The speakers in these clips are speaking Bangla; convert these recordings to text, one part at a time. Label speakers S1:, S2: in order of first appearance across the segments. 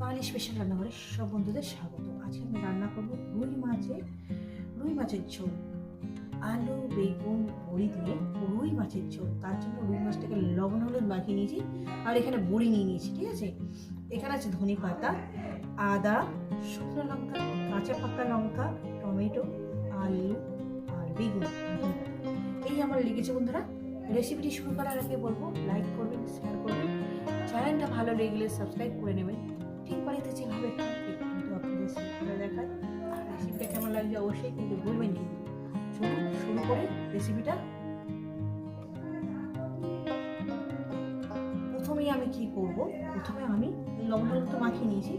S1: বাঙালি স্পেশাল রান্নাঘরে সব বন্ধুদের স্বাগত। আজকে আমি রান্না করব রুই মাছের রুই মাছের ঝোল। আলু, বেগুন, বড়ি দিয়ে রুই মাছের ঝোল। তার জন্য রুই মাছটাকে লবণ, হলুদ মাখিয়ে নিয়েছি আর এখানে বড়ি নিয়ে নিয়েছি, ঠিক আছে? এখানে আছে ধনে পাতা, আদা, শুকনো লঙ্কা, কাঁচা পাকা লঙ্কা, টমেটো, আলু আর বেগুন। এই আমার লেগেছে বন্ধুরা। রেসিপিটি শুরু করার আগে বলব, লাইক করবেন, শেয়ার করবেন। চ্যানেলটা ভালো লেগেলে সাবস্ক্রাইব করে নেবেন। ঠিক বাড়িতে যেভাবে ঠিক কিন্তু আপনাদের করে দেখায়। আর রেসিপিটা কেমন লাগছে অবশ্যই কিন্তু বলবেন কিন্তু। চলুন শুরু করে রেসিপিটা। প্রথমেই আমি কি করব? প্রথমে আমি লবণ তো মাখিয়ে নিয়েছি,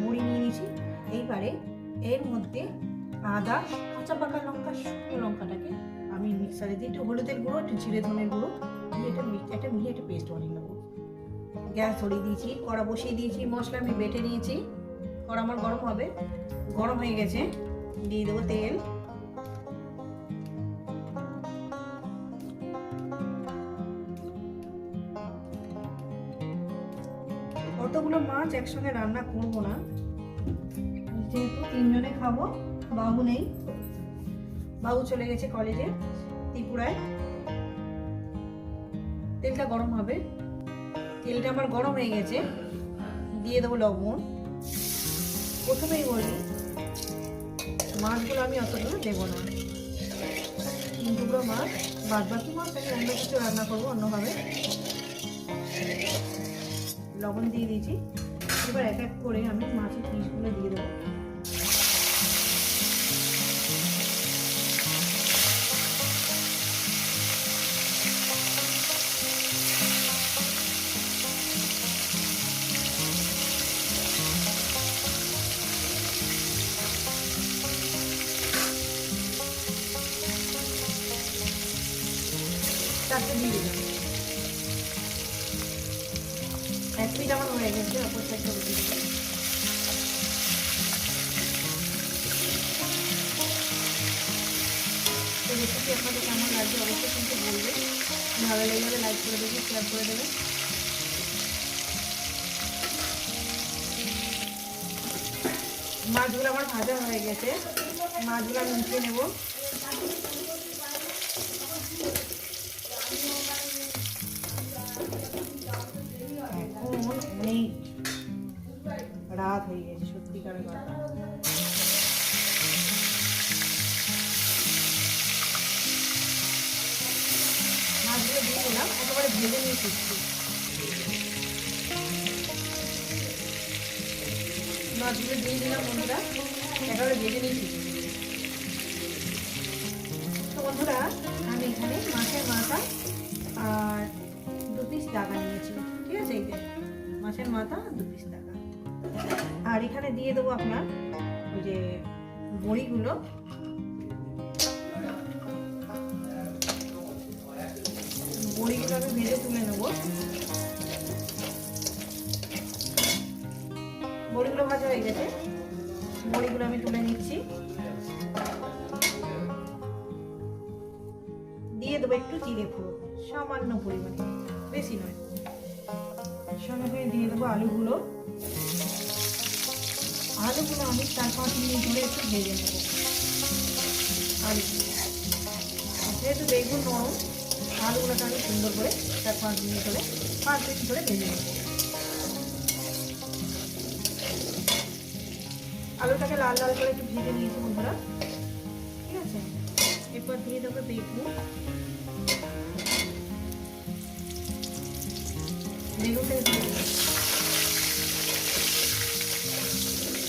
S1: মুড়ি নিয়ে নিয়েছি। এইবারে এর মধ্যে আদা, কাঁচা পাকা লঙ্কা, শুকনো লঙ্কাটাকে আমি মিক্সারে দিয়ে একটু হলুদের গুঁড়ো, একটু জিরে ধনের গুঁড়ো, দিয়ে এটা একটা মিলিয়ে একটা পেস্ট বানিয়ে নেব। গ্যাস ধরিয়ে দিয়েছি, কড়া বসিয়ে দিয়েছি, মশলা আমি বেটে নিয়েছি। কড়া আমার গরম হবে, গরম হয়ে গেছে। দিয়ে দেবো তেল। অতগুলো মাছ একসঙ্গে রান্না করব না? যেহেতু তিনজনে খাব, বাবু নেই। বাবু চলে গেছে কলেজে, ত্রিপুরায়। তেলটা গরম হবে। তেলটা আমার গরম হয়ে গেছে। দিয়ে দেবো লবণ। প্রথমেই বলি, মাছগুলো আমি অতগুলো দেবো না। টুকরো মাছ বাদ বাকি মাছ আমি অন্য কিছু রান্না করব অন্যভাবে। লবণ দিয়ে দিয়েছি। এবার এক এক করে আমি মাছের পিসগুলো দিয়ে দেবো। চারটে দিয়ে দিলাম এক মিনিট আমার হয়ে গেছে অপর সাইডটা দিয়ে দিলাম রেসিপি আপনাদের কেমন লাগবে অবশ্যই কিন্তু বলবে। ভালো লাগলে লাইক করে দেবে শেয়ার করে দেবে। মাছগুলো আমার ভাজা হয়ে গেছে। মাছগুলো আমি উঠিয়ে নেব। মাছগুলো দিয়ে দিলাম, একেবারে ভেজে নিয়ে শিখছি মাছগুলো দিয়ে দিলাম বন্ধুরা, একেবারে ভেজে নিয়ে শিখছি তো বন্ধুরা, আমি এখানে মাছের মাথা আর দু পিস টাকা নিয়েছি, ঠিক আছে? এই মাছের মাথা, দু পিস টাকা আর এখানে দিয়ে দেবো আপনার ওই যে বড়িগুলো আমি ভেজে তুলে নেব। বড়িগুলো ভাজা হয়ে গেছে। বড়িগুলো আমি তুলে নিচ্ছি। দিয়ে দেবো একটু জিরে ফুড়ো সামান্য পরিমাণে, বেশি নয়। সঙ্গে সঙ্গে দিয়ে দেবো আলুগুলো। আলুগুলো আমি চার পাঁচ মিনিট ধরে একটু ভেজে নেব। আলুগুলো যেহেতু বেগুন নরম আলুগুলোকে আমি সুন্দর করে চার পাঁচ মিনিট ধরে, পাঁচ মিনিট ধরে ভেজে নেব। আলুটাকে লাল লাল করে একটু ভেজে নিয়েছি বন্ধুরা। ঠিক আছে? এরপর দিয়ে দেবো বেগুন। বেগুনটাকে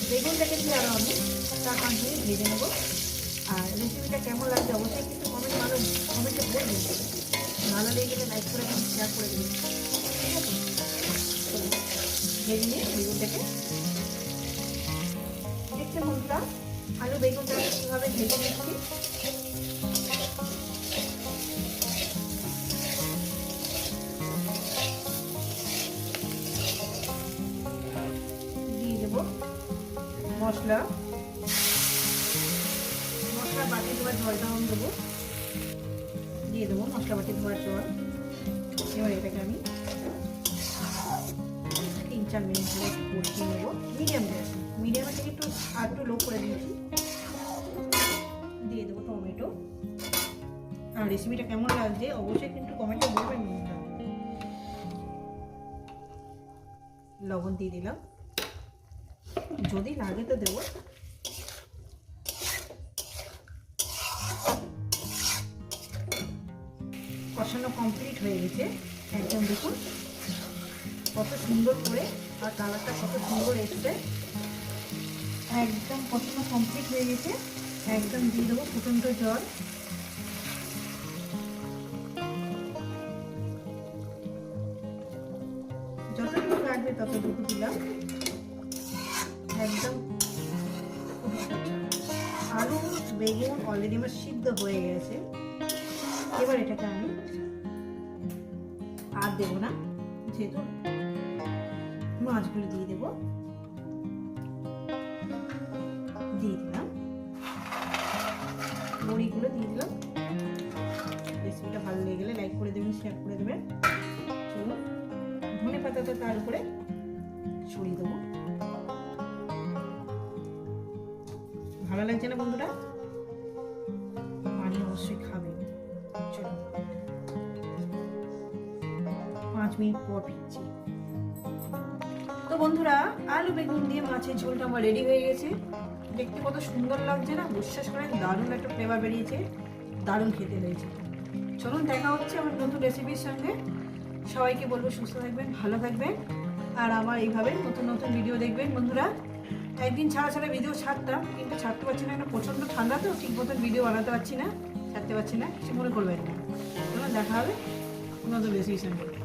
S1: বেগুনটাকে দিয়ে আরও আমি চার পাঁচ মিনিট ভেজে নেব। আর রেসিপিটা কেমন লাগছে অবশ্যই কিন্তু কমেন্ট ভালো কমেন্টে বলবেন। ভালো লেগে গেলে লাইক করে দেবেন শেয়ার করে দেবেন ঠিক আছে ভেজে নিয়ে বেগুনটাকে দেখতে বন্ধুরা আলু বেগুনটাকে কীভাবে ভেজে নিচ্ছি দিয়ে দেবো মশলা মশলা বাটি জলটা আমি দেবো। দিয়ে দেবো মশলা বাটি ধোয়ার জল এবার এটাকে আমি তিন চার মিনিট ধরে একটু কষিয়ে নেব। মিডিয়াম গ্যাস মিডিয়ামে থেকে একটু আর লো করে দিয়েছি। দিয়ে দেবো টমেটো আর রেসিপিটা কেমন লাগছে অবশ্যই কিন্তু কমেন্টে বলবেন। লবণ দিয়ে দিলাম। যদি লাগে তো দেবো। কষানো কমপ্লিট হয়ে গেছে। একদম দেখুন, কত সুন্দর করে আর কালারটা কত সুন্দর এসছে। একদম কষানো কমপ্লিট হয়ে গেছে। একদম দিয়ে দেবো ফুটন্ত জল। যতটুকু লাগবে ততটুকু দিলাম। একদম আলু, বেগুন, অলরেডি আমার সিদ্ধ হয়ে গেছে। এবার এটাকে আমি দেবো না, যেহেতু মাছগুলো দিয়ে দেবো। দিয়ে দিলাম। বড়িগুলো দিয়ে দিলাম। রেসিপিটা ভালো লেগে গেলে লাইক করে দেবেন শেয়ার করে দেবেন। চলুন, ধনে পাতাটা তার উপরে ছড়িয়ে দেবো। ভালো লাগছে না বন্ধুরা? মিনিট পর ফিরছি তো বন্ধুরা, আলু বেগুন দিয়ে মাছের ঝোলটা আমার রেডি হয়ে গেছে। দেখতে কত সুন্দর লাগছে না? বিশ্বাস করেন, দারুণ একটা ফ্লেভার বেরিয়েছে। দারুণ খেতে হয়েছে চলুন দেখা হচ্ছে আমার নতুন রেসিপির সঙ্গে। সবাইকে বলব সুস্থ থাকবেন, ভালো থাকবেন। আর আমার এইভাবে নতুন নতুন ভিডিও দেখবেন বন্ধুরা। একদিন ছাড়া ছাড়া ভিডিও ছাড়তাম, কিন্তু ছাড়তে পারছি না একটা প্রচণ্ড ঠান্ডা তো, ঠিক মতন ভিডিও বানাতে পারছি না, ছাড়তে পারছি না, কিছু মনে করবেন না। দেখা হবে নতুন রেসিপির সঙ্গে।